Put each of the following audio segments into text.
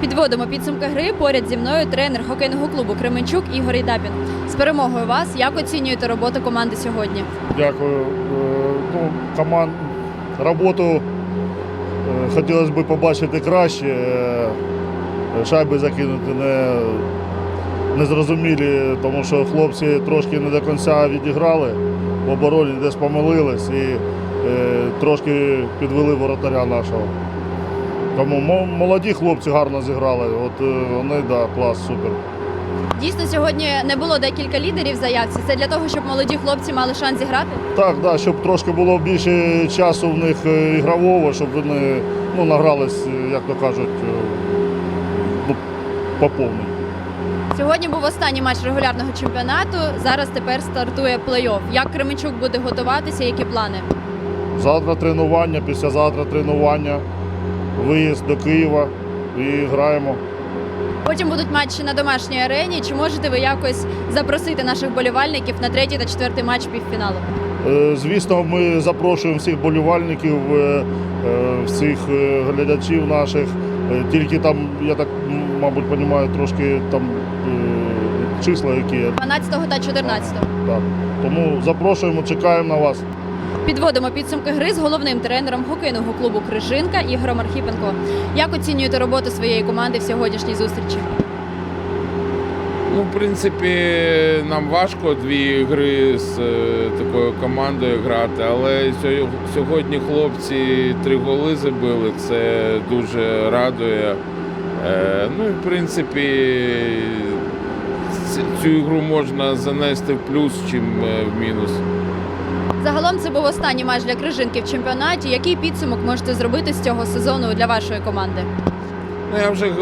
Підводимо підсумки гри. Поряд зі мною тренер хокейного клубу Кременчук Ігор Ідапін. З перемогою вас як оцінюєте роботу команди сьогодні? Дякую. Е, Ну, команд... Роботу е, хотілося б побачити краще. Е, Шайби закинути не, не зрозумілі, тому що хлопці трошки не до кінця відіграли, в обороні десь помилились і трошки підвели воротаря нашого. Тому молоді хлопці гарно зіграли. От е, вони, да, клас, супер. Дійсно, сьогодні не було декілька лідерів в заявці. Це для того, щоб молоді хлопці мали шанс зіграти. Так, да, щоб трошки було більше часу в них е, ігрового, щоб вони ну, награлись, е, як то кажуть, ну, по. Сьогодні був останній матч регулярного чемпіонату. Зараз тепер стартує плей-офф. Як Кременчук буде готуватися? Які плани? Завтра тренування, післязавтра тренування, виїзд до Києва і граємо. Потім будуть матчі на домашній арені. Чи можете ви якось запросити наших болівальників на третій та четвертий матч півфіналу? Е, Звісно, ми запрошуємо всіх болівальників, е, е, всіх глядачів наших. Тільки там, я так, мабуть, розумію, трошки там числа які. є. 12 та 14. Так. Тому запрошуємо, чекаємо на вас. Підводимо підсумки гри з головним тренером хокейного клубу Крижинка Ігорем Архіпенко. Як оцінюєте роботу своєї команди в сьогоднішній зустрічі? Ну, в принципі, нам важко дві гри з е, такою командою грати, але сьогодні хлопці три голи забили, це дуже радує. Е, ну і в принципі, цю ігру можна занести в плюс, чим е, в мінус. Загалом це був останній матч для Крижинки в чемпіонаті. Який підсумок можете зробити з цього сезону для вашої команди? Ну, я вже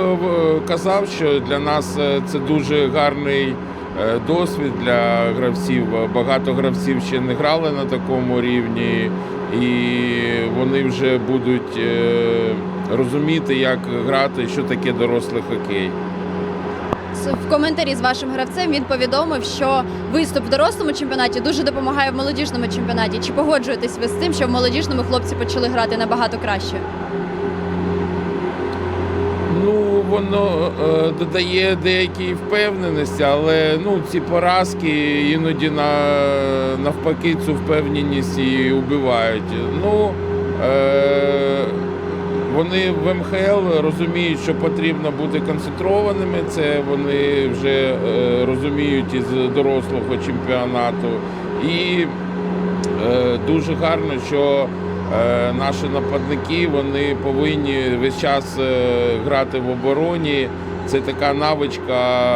казав, що для нас е, це дуже гарний е, досвід для гравців. Багато гравців ще не грали на такому рівні, і вони вже будуть е, розуміти, як грати, що таке дорослий хокей. В коментарі з вашим гравцем він повідомив, що виступ в дорослому чемпіонаті дуже допомагає в молодіжному чемпіонаті. Чи погоджуєтесь ви з тим, що в молодіжному хлопці почали грати набагато краще? Ну, воно е, додає деякій впевненості, але ну, ці поразки іноді на, навпаки цю впевненість і убивають. Ну, е, вони в МХЛ розуміють, що потрібно бути концентрованими. Це вони вже е, розуміють із дорослого чемпіонату. І е, дуже гарно, що е, наші нападники вони повинні весь час грати в обороні. Це така навичка,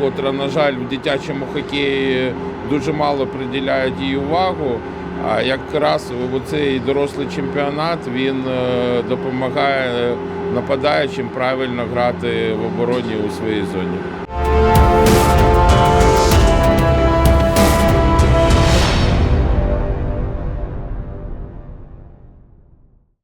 котра, на жаль, в дитячому хокеї дуже мало приділяють їй увагу. А якраз цей дорослий чемпіонат він е, допомагає нападаючим правильно грати в обороні у своїй зоні.